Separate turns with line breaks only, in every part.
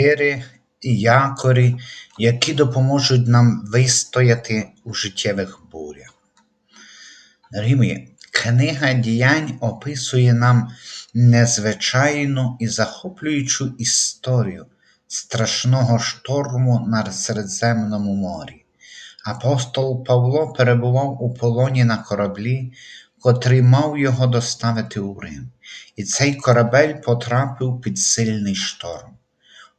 чотири якорі, які допоможуть нам вистояти у життєвих бурях. Дорогі мої, книга діянь описує нам незвичайну і захоплюючу історію страшного шторму на Середземному морі. Апостол Павло перебував у полоні на кораблі, котрий мав його доставити у Рим, і цей корабель потрапив під сильний шторм.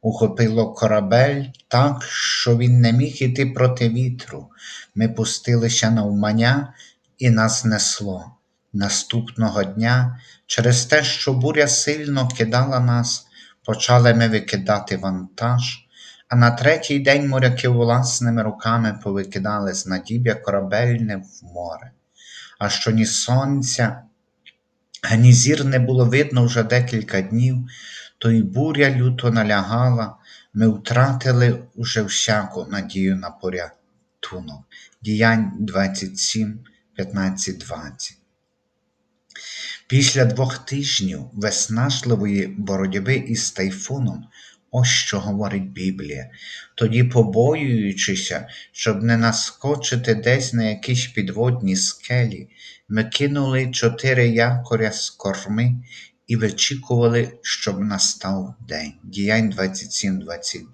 Ухопило корабель так, що він не міг іти проти вітру. Ми пустилися навмання і нас несло. Наступного дня, через те, що буря сильно кидала нас, почали ми викидати вантаж, а на третій день моряки власними руками повикидали з надіб'я корабельне в море. А що ні сонця, ані зір не було видно вже декілька днів, то й буря люто налягала, ми втратили уже всяку надію на порятунок. Діянь 27, 15, 20. Після двох тижнів виснажливої боротьби із тайфуном, ось що говорить Біблія, тоді, побоюючися, щоб не наскочити десь на якісь підводні скелі, ми кинули чотири якоря з корми і вичікували, щоб настав день. Діянь 27-29.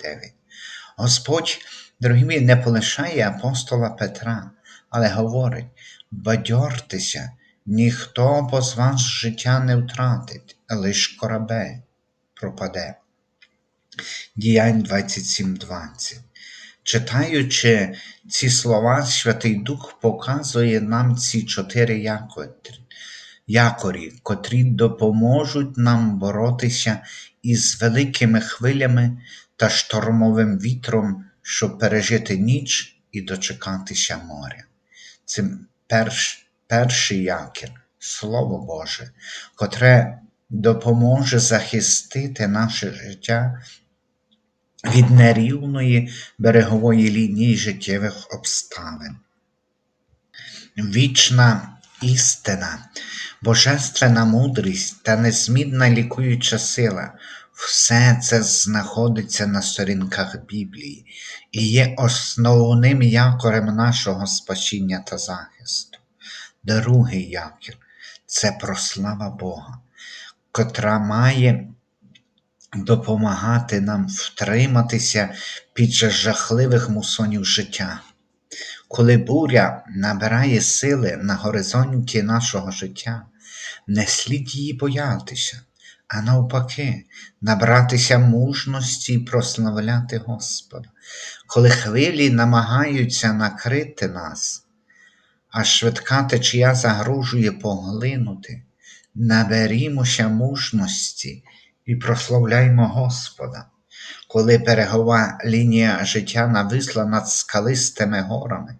Господь, дорогі мої, не полишає апостола Петра, але говорить: бадьортеся, ніхто бо з вас життя не втратить, лиш корабель пропаде. Діянь 27.20. Читаючи ці слова, Святий Дух показує нам ці чотири якорі, якорі, котрі допоможуть нам боротися із великими хвилями та штормовим вітром, щоб пережити ніч і дочекатися моря. Це перш, перший якір, Слово Боже, котре допоможе захистити наше життя від нерівної берегової лінії життєвих обставин. Вічна істина, божественна мудрість та незмінна лікуюча сила все це знаходиться на сторінках Біблії і є основним якорем нашого спасіння та захисту. Другий якір це прослава Бога, котра має допомагати нам втриматися під жахливих мусонів життя. Коли буря набирає сили на горизонті нашого життя, не слід її боятися, а навпаки, набратися мужності і прославляти Господа. Коли хвилі намагаються накрити нас, а швидка течія загрожує поглинути, наберімося мужності і прославляймо Господа. Коли берегова лінія життя нависла над скалистими горами,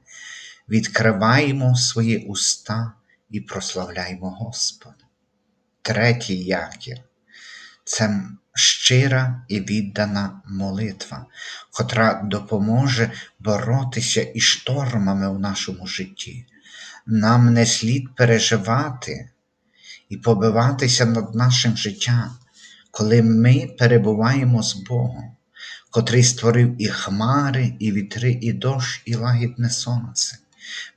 відкриваємо свої уста і прославляймо Господа. Третій якір це щира і віддана молитва, котра допоможе боротися із штормами в нашому житті. Нам не слід переживати і побиватися над нашим життям, коли ми перебуваємо з Богом, котрий створив і хмари, і вітри, і дощ, і лагідне сонце.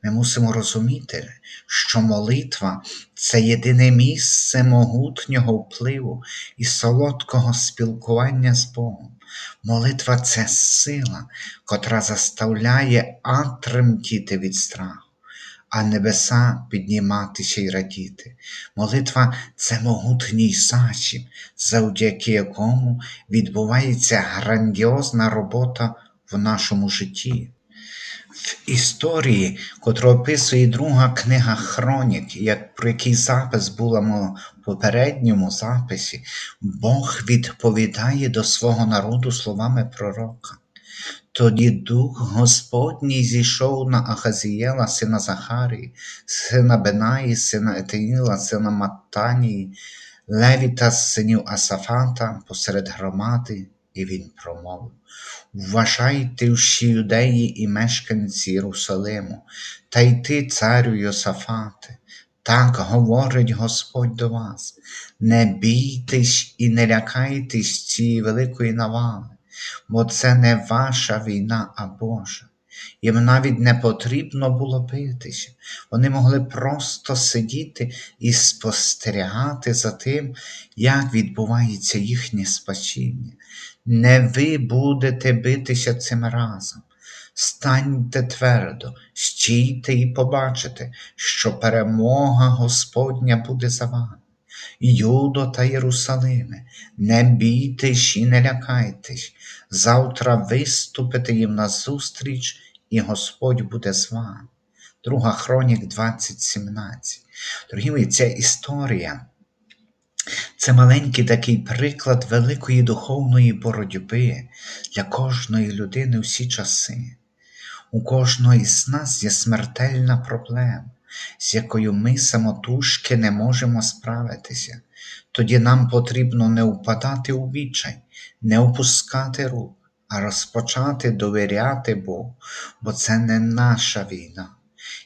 Ми мусимо розуміти, що молитва це єдине місце могутнього впливу і солодкого спілкування з Богом. Молитва це сила, котра заставляє тремтіти від страху, а небеса підніматися й радіти. Молитва це могутній засіб, завдяки якому відбувається грандіозна робота в нашому житті. В історії, котру описує друга книга Хронік, як про який запис була в попередньому записі, Бог відповідає до свого народу словами пророка. Тоді Дух Господній зійшов на Ахазієла, сина Захарії, сина Бенаї, сина Етеїла, сина Маттанії, Левіта синів Асафата посеред громади, і він промовив Вважайте всі юдеї і мешканці Єрусалиму, та й ти, царю Йосафате, так говорить Господь до вас, не бійтесь і не лякайтесь цієї великої навали, бо це не ваша війна, а Божа. Їм навіть не потрібно було битися. Вони могли просто сидіти і спостерігати за тим, як відбувається їхнє спасіння. Не ви будете битися цим разом. Станьте твердо, стійте і побачите, що перемога Господня буде за вами. Юдо та Єрусалиме, не бійтесь і не лякайтесь. Завтра виступите їм назустріч, і Господь буде з вами. Друга Хронік 20.17. Дорогі мої, ця історія це маленький такий приклад великої духовної боротьби для кожної людини всі часи. У кожного із нас є смертельна проблема, з якою ми самотужки не можемо справитися. Тоді нам потрібно не впадати у відчай, не опускати рук, а розпочати довіряти Богу, бо це не наша війна.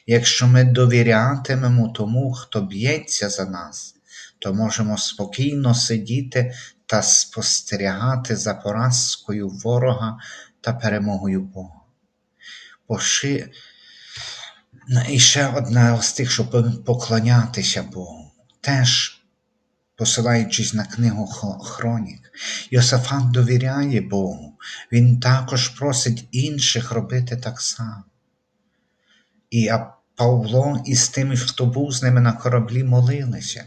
Якщо ми довірятимемо тому, хто б'ється за нас, то можемо спокійно сидіти та спостерігати за поразкою ворога та перемогою Бога. Поши... І ще одне з тих, щоб поклонятися Богу, теж посилаючись на книгу Хронік, Йосафат довіряє Богу, він також просить інших робити так само. І Павло із тими, хто був з ними на кораблі, молилися.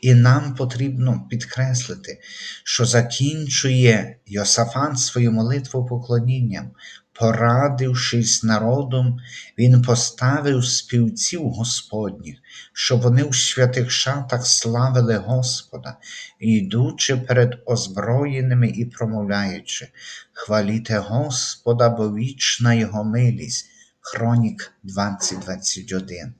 І нам потрібно підкреслити, що закінчує Йосафан свою молитву поклонінням, порадившись народом, він поставив співців Господніх, щоб вони у святих шатах славили Господа, йдучи перед озброєними і промовляючи, хваліте Господа, бо вічна Його милість. Хронік 2021.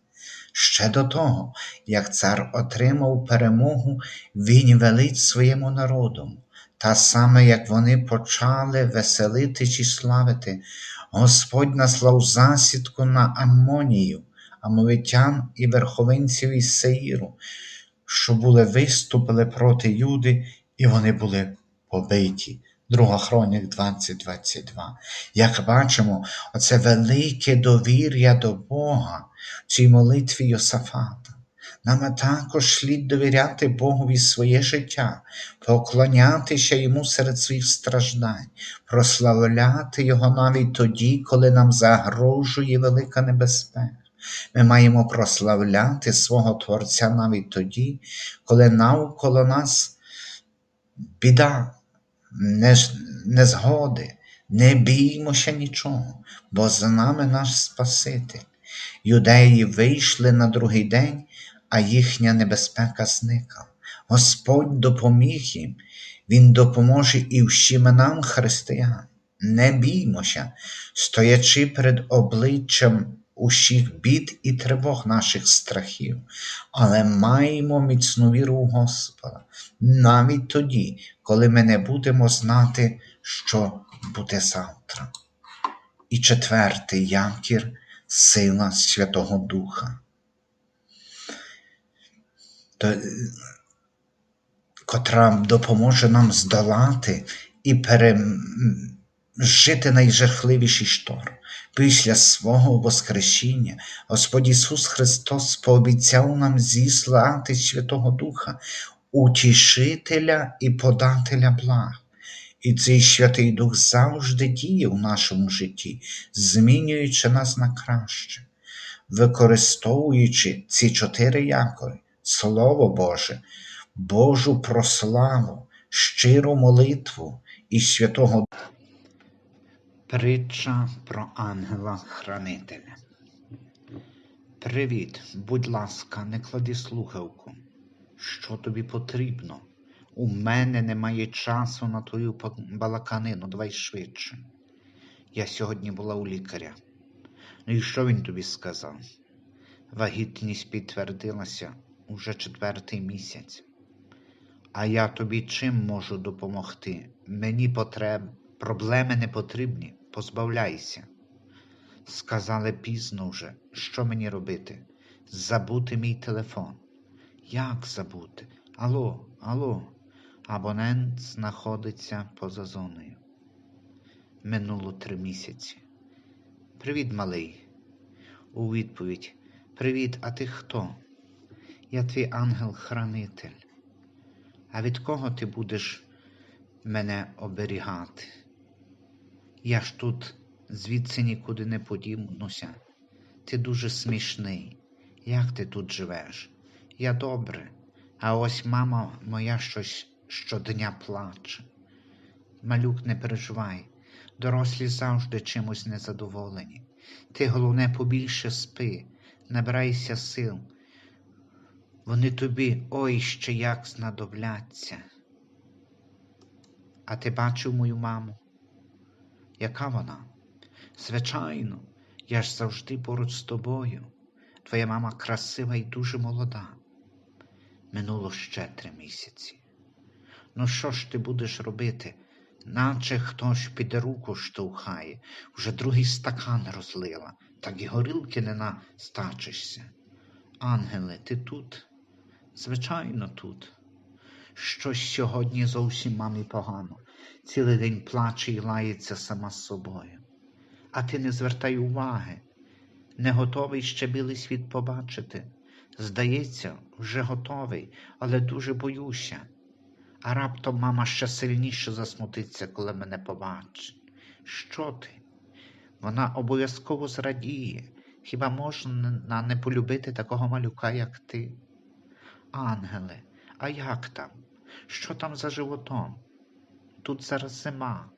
Ще до того, як цар отримав перемогу, він велить своєму народу, та саме як вони почали веселити чи славити, Господь наслав засідку на Аммонію, амовитян і верховинців із Сеїру, що були виступили проти Юди, і вони були побиті. Друга Хронік 2022. Як бачимо, оце велике довір'я до Бога в цій молитві Йосафата. Нам також слід довіряти Богові своє життя, поклонятися Йому серед своїх страждань, прославляти Його навіть тоді, коли нам загрожує велика небезпека. Ми маємо прославляти свого Творця навіть тоді, коли навколо нас біда незгоди, не біймося нічого, бо за нами наш Спаситель. Юдеї вийшли на другий день, а їхня небезпека зникла. Господь допоміг їм, Він допоможе і всім нам, християн. Не біймося, стоячи перед обличчям усіх бід і тривог наших страхів, але маємо міцну віру у Господа навіть тоді, коли ми не будемо знати, що буде завтра. І четвертий якір сила Святого Духа, котра допоможе нам здолати і пережити найжахливіший шторм. Після свого Воскресіння Господь Ісус Христос пообіцяв нам зіслати Святого Духа, утішителя і подателя благ. І цей Святий Дух завжди діє в нашому житті, змінюючи нас на краще, використовуючи ці чотири якори, Слово Боже, Божу прославу, щиру молитву і святого Притча про ангела-хранителя. Привіт, будь ласка, не клади слухавку. Що тобі потрібно? У мене немає часу на твою балаканину, давай швидше. Я сьогодні була у лікаря. Ну і що він тобі сказав? Вагітність підтвердилася уже четвертий місяць. А я тобі чим можу допомогти? Мені потреб... проблеми не потрібні позбавляйся. Сказали пізно вже, що мені робити? Забути мій телефон. Як забути? Алло, алло, абонент знаходиться поза зоною. Минуло три місяці. Привіт, малий. У відповідь Привіт, а ти хто? Я твій ангел-хранитель. А від кого ти будеш мене оберігати? Я ж тут звідси нікуди не подінуся. Ти дуже смішний. Як ти тут живеш? Я добре, а ось мама моя щось щодня плаче. Малюк, не переживай, дорослі завжди чимось незадоволені. Ти, головне, побільше спи, набирайся сил. Вони тобі ой ще як знадобляться. А ти бачив мою маму? Яка вона? Звичайно, я ж завжди поруч з тобою. Твоя мама красива і дуже молода. Минуло ще три місяці. Ну, що ж ти будеш робити? Наче хтось під руку штовхає, вже другий стакан розлила, так і горілки не настачишся. Ангеле, ти тут? Звичайно, тут. Щось сьогодні зовсім мамі погано. Цілий день плаче і лається сама з собою. А ти не звертай уваги, не готовий ще білий світ побачити. Здається, вже готовий, але дуже боюся. А раптом мама ще сильніше засмутиться, коли мене побачить. Що ти? Вона обов'язково зрадіє. Хіба можна не полюбити такого малюка, як ти? Ангеле, а як там? Що там за животом? Тут зараз зима,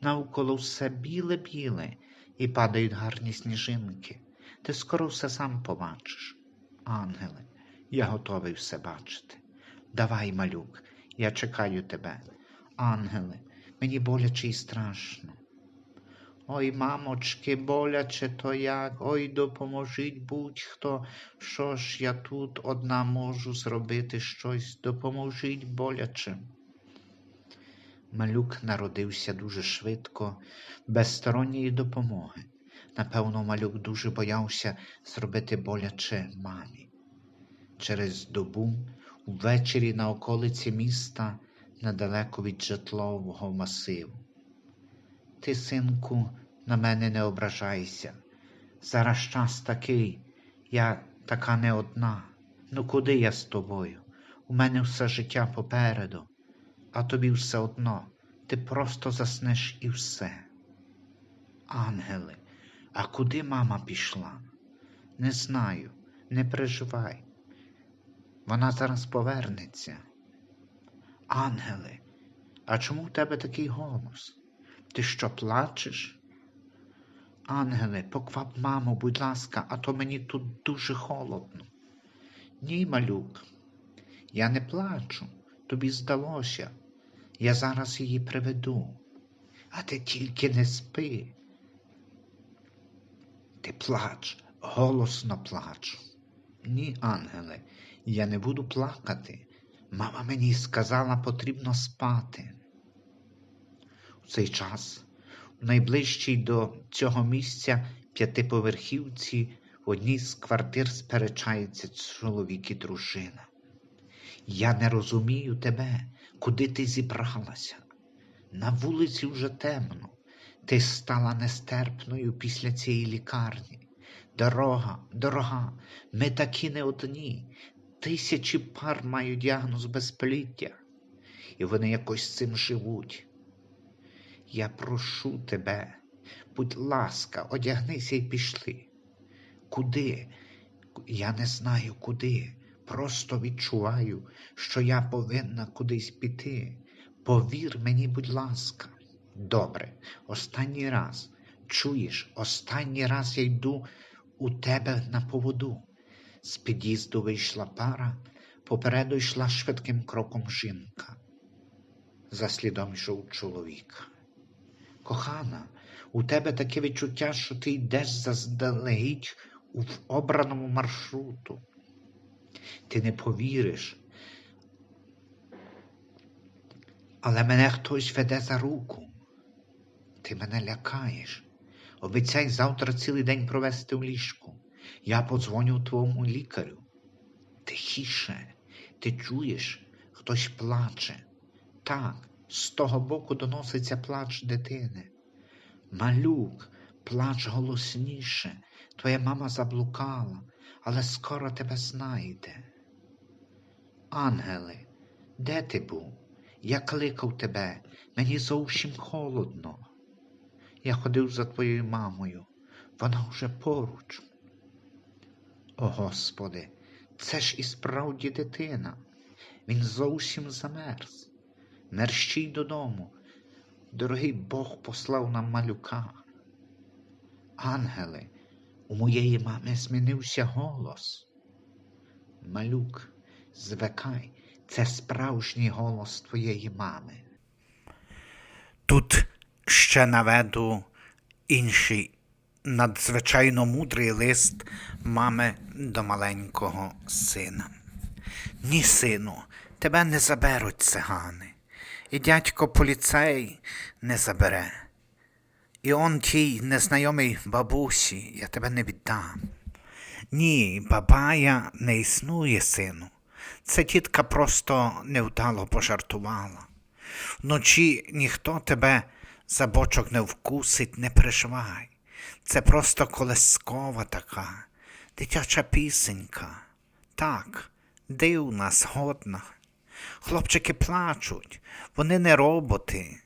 навколо все біле-біле і падають гарні сніжинки. Ти скоро все сам побачиш. Ангеле, я готовий все бачити. Давай, малюк, я чекаю тебе. Ангеле, мені боляче і страшно. Ой, мамочки, боляче то як, ой, допоможіть будь-хто. Що ж я тут одна можу зробити щось, допоможіть боляче. Малюк народився дуже швидко, без сторонньої допомоги. Напевно, малюк дуже боявся зробити боляче мамі. Через добу, ввечері на околиці міста, недалеко від житлового масиву. Ти, синку, на мене не ображайся. Зараз час такий, я така не одна. Ну куди я з тобою? У мене все життя попереду, а тобі все одно, ти просто заснеш і все. Ангели, а куди мама пішла? Не знаю, не переживай. Вона зараз повернеться. Ангели, а чому в тебе такий голос? Ти що плачеш? Ангеле, поквап маму, будь ласка, а то мені тут дуже холодно. Ні, малюк, я не плачу, тобі здалося. Я зараз її приведу, а ти тільки не спи. Ти плач, голосно плач. Ні, ангеле, я не буду плакати. Мама мені сказала, потрібно спати. У цей час, у найближчій до цього місця п'ятиповерхівці, в одній з квартир сперечаються чоловік і дружина. Я не розумію тебе, куди ти зібралася. На вулиці вже темно. Ти стала нестерпною після цієї лікарні. Дорога, дорога, ми такі не одні. Тисячі пар мають діагноз безпліття, і вони якось цим живуть. Я прошу тебе, будь ласка, одягнися і пішли. Куди? Я не знаю куди. Просто відчуваю, що я повинна кудись піти. Повір мені, будь ласка. Добре, останній раз. Чуєш, останній раз я йду у тебе на поводу. З під'їзду вийшла пара, попереду йшла швидким кроком жінка. За слідом йшов чоловік. Кохана, у тебе таке відчуття, що ти йдеш заздалегідь у обраному маршруту. Ти не повіриш. Але мене хтось веде за руку. Ти мене лякаєш. Обіцяй завтра цілий день провести в ліжку. Я подзвоню твоєму лікарю. Тихіше, ти чуєш, хтось плаче. Так, з того боку доноситься плач дитини. Малюк, плач голосніше. Твоя мама заблукала, але скоро тебе знайде. Ангеле, де ти був? Я кликав тебе, мені зовсім холодно. Я ходив за твоєю мамою, вона вже поруч. О Господи, це ж і справді дитина. Він зовсім замерз. Мерщій додому. Дорогий Бог послав нам малюка. Ангели, у моєї мами змінився голос. Малюк, звикай, це справжній голос твоєї мами. Тут ще наведу інший надзвичайно мудрий лист мами до маленького сина. Ні, сину, тебе не заберуть цигани, і дядько поліцей не забере. І он тій незнайомій бабусі я тебе не віддам. Ні, бабая не існує, сину. Це тітка просто невдало пожартувала. Вночі ніхто тебе за бочок не вкусить, не переживай. Це просто колескова така, дитяча пісенька. Так, дивна, згодна. Хлопчики плачуть, вони не роботи.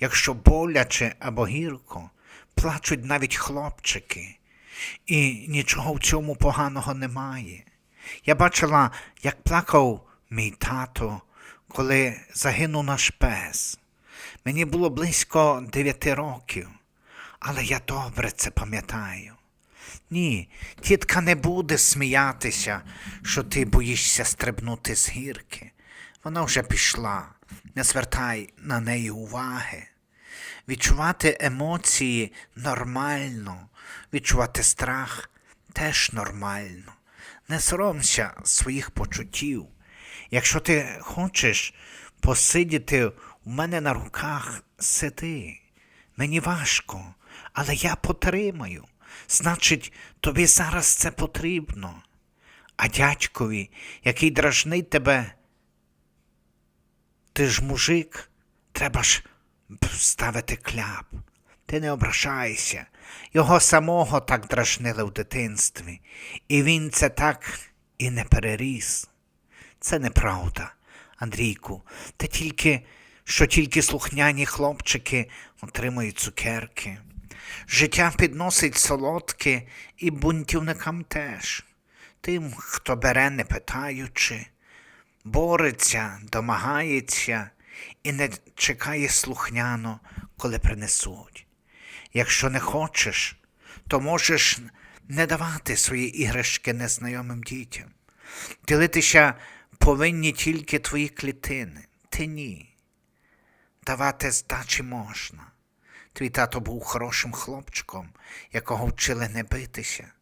Якщо боляче або гірко, плачуть навіть хлопчики. І нічого в цьому поганого немає. Я бачила, як плакав мій тато, коли загинув наш пес. Мені було близько дев'яти років, але я добре це пам'ятаю. Ні, тітка не буде сміятися, що ти боїшся стрибнути з гірки. Вона вже пішла, не звертай на неї уваги. Відчувати емоції нормально, відчувати страх теж нормально. Не соромся своїх почуттів. Якщо ти хочеш посидіти у мене на руках, сиди. Мені важко, але я потримаю. Значить, тобі зараз це потрібно. А дядькові, який дражнить тебе, ти ж мужик, треба ж ставити кляп. Ти не ображайся. Його самого так дражнили в дитинстві, і він це так і не переріс. Це неправда, Андрійку. Ти тільки, що тільки слухняні хлопчики отримують цукерки. Життя підносить солодке і бунтівникам теж. Тим, хто бере, не питаючи, бореться, домагається і не чекає слухняно, коли принесуть. Якщо не хочеш, то можеш не давати свої іграшки незнайомим дітям. Ділитися повинні тільки твої клітини, ти ні. Давати здачі можна. Твій тато був хорошим хлопчиком, якого вчили не битися.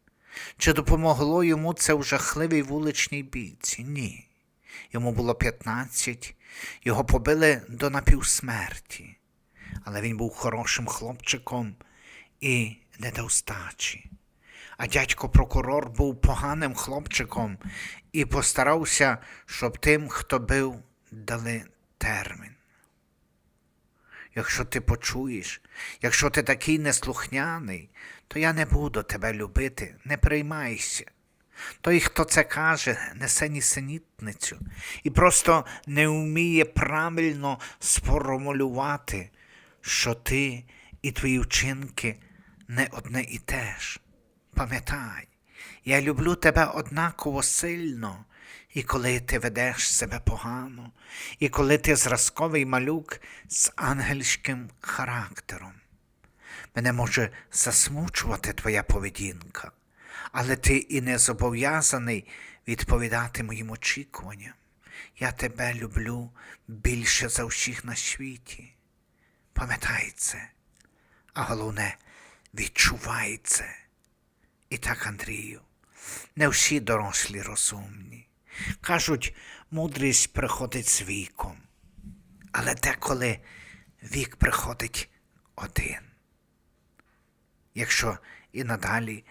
Чи допомогло йому це в жахливій вуличній бійці? Ні. Йому було 15, його побили до напівсмерті, але він був хорошим хлопчиком і не. А дядько прокурор був поганим хлопчиком і постарався, щоб тим, хто бив, дали термін. Якщо ти почуєш, якщо ти такий неслухняний, то я не буду тебе любити, не приймайся. Той, хто це каже, несе нісенітницю і просто не вміє правильно сформулювати, що ти і твої вчинки не одне і те ж. Пам'ятай, я люблю тебе однаково сильно, і коли ти ведеш себе погано, і коли ти зразковий малюк з ангельським характером. Мене може засмучувати твоя поведінка, але ти і не зобов'язаний відповідати моїм очікуванням. Я тебе люблю більше за всіх на світі. Пам'ятай це, а головне, відчувай це. І так, Андрію, не всі дорослі розумні. Кажуть, мудрість приходить з віком, але деколи вік приходить один. Якщо і надалі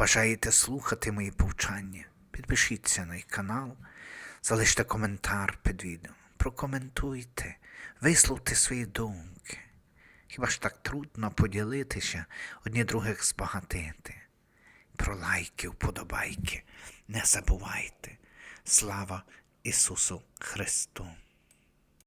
бажаєте слухати мої повчання, підпишіться на канал, залиште коментар під відео, прокоментуйте, висловте свої думки. Хіба ж так трудно поділитися, одні других збагатити? Про лайки, вподобайки не забувайте. Слава Ісусу Христу!